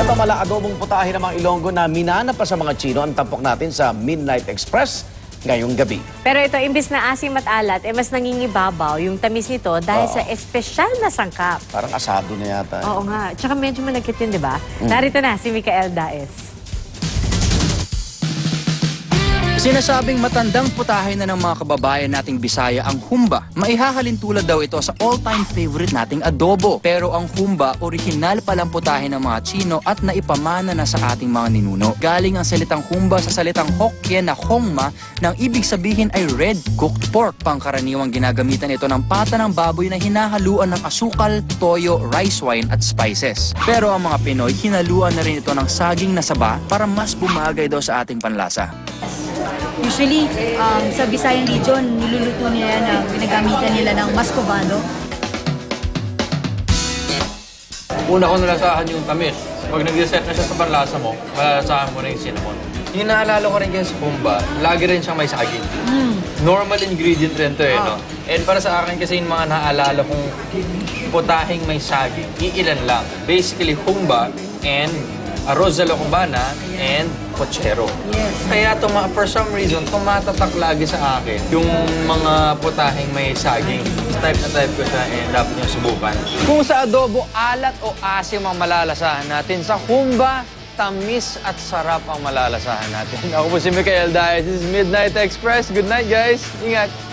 Ito mala adobong putahe ng mga Ilonggo na minana pa sa mga Chino ang tampok natin sa Midnight Express ngayong gabi. Pero ito, imbis na asim at alat, eh, mas nangingibabaw yung tamis nito dahil Oo. sa espesyal na sangkap. Parang asado na yata. Oo nga. Tsaka medyo malagkit yun, di ba? Narito na si Mikael Daes. Sinasabing matandang putahe na ng mga kababayan nating Bisaya ang humba. Maihahalin tulad daw ito sa all-time favorite nating adobo. Pero ang humba, original palang putahe ng mga Chino at naipamana na sa ating mga ninuno. Galing ang salitang humba sa salitang Hokkien na hongma nang ibig sabihin ay red cooked pork. Pangkaraniwang ginagamitan ito ng pata ng baboy na hinahaluan ng asukal, toyo, rice wine at spices. Pero ang mga Pinoy, hinaluan na rin ito ng saging na saba para mas bumagay daw sa ating panlasa. Usually, um, sa Visayan region, niluluto nila na ginagamitan nila ng mascovado. Una ko nalasahan yung tamis. Pag nag-reset na siya sa panlasa mo, malalasahan mo na yung cinnamon. Yung naalala ko rin kaya sa Pumba, lagi rin siyang may saging. Normal ingredient rin to eh, no? And para sa akin kasi yung mga naaalala kong putahing may saging, iilan lang. Basically, humba and arroz de la cubana and pochero. Yes. Kaya tuma for some reason, tumatatak lagi sa akin yung mga putahing may saging. Type na type ko siya and dapat niyo subukan. Kung sa adobo, alat o asim ang malalasahan natin, sa humba, tamis at sarap ang malalasahan natin. Ako po si Mikael Diaz. This is Midnight Express. Good night, guys. Ingat.